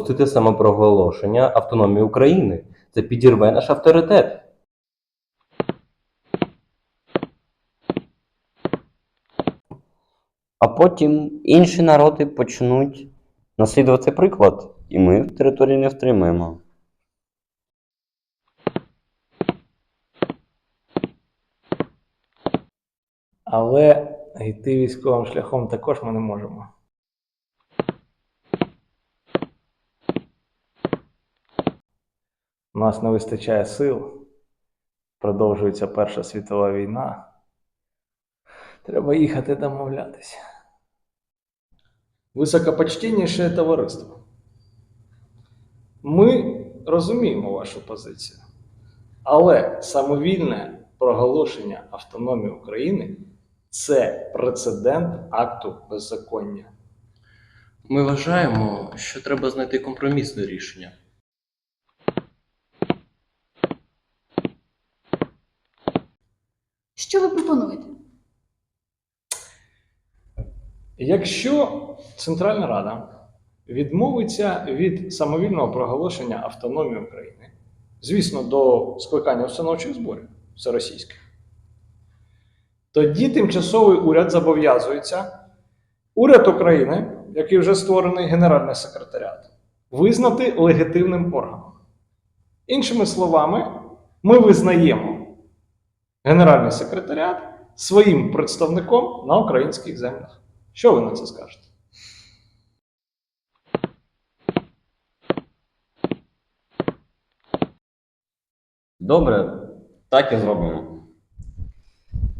допустити самопроголошення автономії України. Це підірве наш авторитет. А потім інші народи почнуть наслідувати приклад, і ми в території не втримаємо. Але йти військовим шляхом також ми не можемо. У нас не вистачає сил. Продовжується Перша світова війна. Треба їхати домовлятися. Високопочтінніше товариство. Ми розуміємо вашу позицію, але самовільне проголошення автономії України це прецедент акту беззаконня. Ми вважаємо, що треба знайти компромісне рішення. Що ви пропонуєте? Якщо Центральна Рада відмовиться від самовільного проголошення автономії України, звісно, до скликання установчих зборів всеросійських, тоді тимчасовий уряд зобов'язується уряд України, який вже створений Генеральний секретаріат, визнати легітимним органом. Іншими словами, ми визнаємо Генеральний секретаріат своїм представником на українських землях. Що ви на це скажете? Добре, так і зробимо.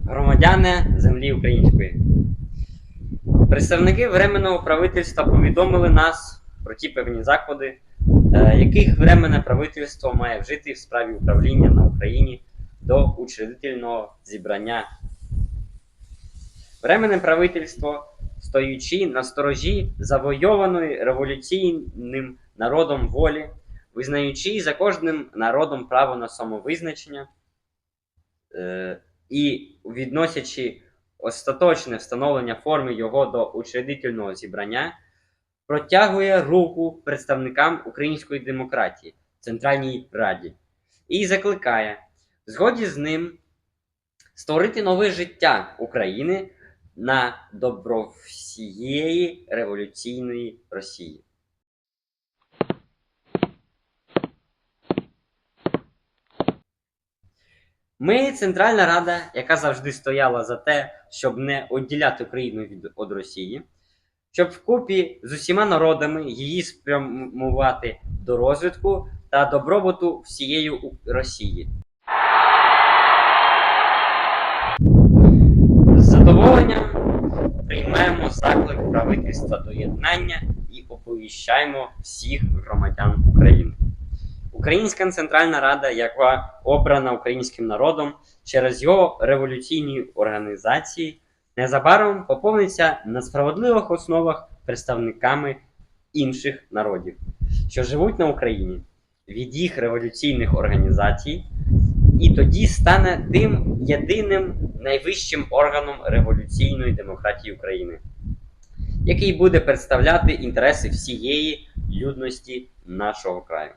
Громадяни землі української. Представники Временного правительства повідомили нас про ті певні заходи, е, яких Временне правительство має вжити в справі управління на Україні до учредительного зібрання. Временне правительство, стоючи на сторожі завойованої революційним народом волі, визнаючи за кожним народом право на самовизначення, е, і відносячи остаточне встановлення форми його до учредительного зібрання, протягує руку представникам української демократії Центральній Раді і закликає згоді з ним створити нове життя України на добро всієї революційної Росії. Ми Центральна Рада, яка завжди стояла за те, щоб не відділяти Україну від, від Росії, щоб вкупі з усіма народами її спрямувати до розвитку та добробуту всієї Росії. Задоволенням приймаємо заклик правительства до єднання і оповіщаємо всіх громадян України. Українська Центральна Рада, яка обрана українським народом через його революційні організації, незабаром поповниться на справедливих основах представниками інших народів, що живуть на Україні від їх революційних організацій, і тоді стане тим єдиним найвищим органом революційної демократії України, який буде представляти інтереси всієї людності нашого краю.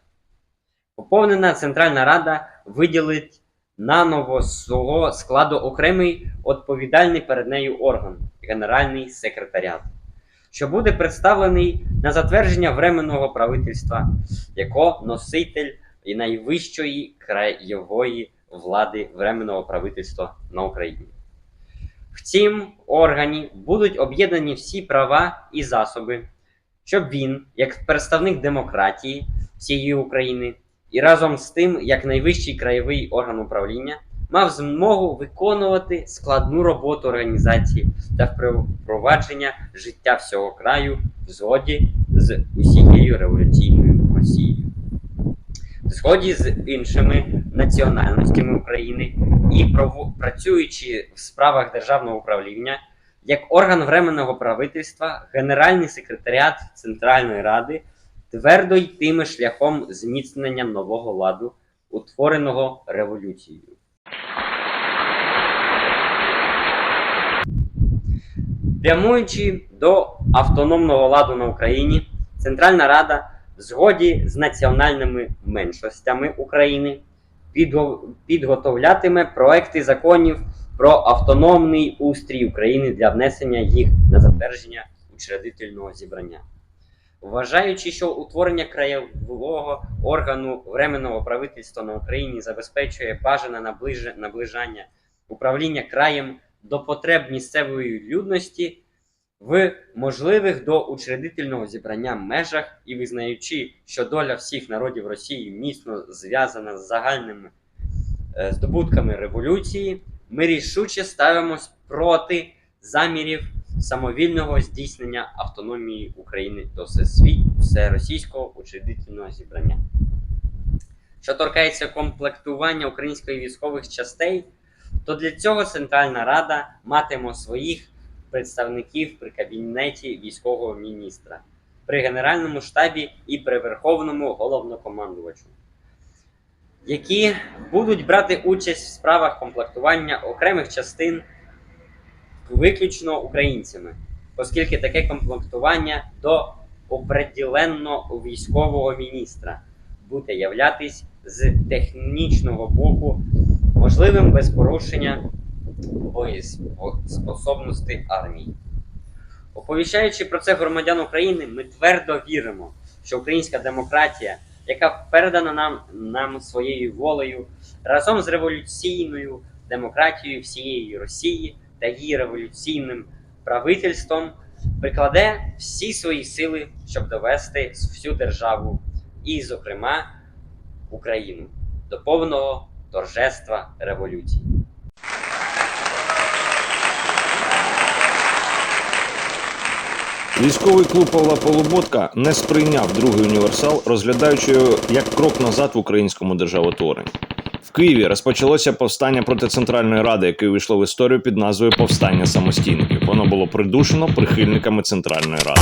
Поповнена Центральна Рада виділить наново з свого складу окремий відповідальний перед нею орган Генеральний секретаріат, що буде представлений на затвердження Временного правительства як носитель найвищої краєвої влади Временного правительства на Україні. В цім органі будуть об'єднані всі права і засоби, щоб він, як представник демократії всієї України, і разом з тим, як найвищий краєвий орган управління, мав змогу виконувати складну роботу організації та впровадження життя всього краю в згоді з усією революційною Росією. Згоді з іншими національностями України і право- працюючи в справах державного управління, як орган временного правительства, Генеральний секретаріат Центральної Ради твердо йтиме шляхом зміцнення нового ладу, утвореного революцією. Прямуючи до автономного ладу на Україні, Центральна Рада згоді з національними меншостями України підготовлятиме проекти законів про автономний устрій України для внесення їх на затвердження учредительного зібрання. Вважаючи, що утворення краєвого органу временного правительства на Україні забезпечує бажане наближ- наближання управління краєм до потреб місцевої людності в можливих до учредительного зібрання межах і визнаючи, що доля всіх народів Росії міцно зв'язана з загальними е, здобутками революції, ми рішуче ставимось проти замірів самовільного здійснення автономії України до всесвіт всеросійського учредительного зібрання. Що торкається комплектування української військових частей, то для цього Центральна Рада матиме своїх представників при кабінеті військового міністра, при Генеральному штабі і при Верховному головнокомандувачу, які будуть брати участь в справах комплектування окремих частин виключно українцями, оскільки таке комплектування до определенно військового міністра буде являтись з технічного боку можливим без порушення боєспособності армії. Оповіщаючи про це громадян України, ми твердо віримо, що українська демократія, яка передана нам, нам своєю волею, разом з революційною демократією всієї Росії та її революційним правительством, прикладе всі свої сили, щоб довести всю державу, і, зокрема, Україну до повного торжества революції. Військовий клуб Павла Полуботка не сприйняв другий універсал, розглядаючи його як крок назад в українському державотворенні. В Києві розпочалося повстання проти Центральної Ради, яке увійшло в історію під назвою Повстання самостійників. Воно було придушено прихильниками Центральної Ради.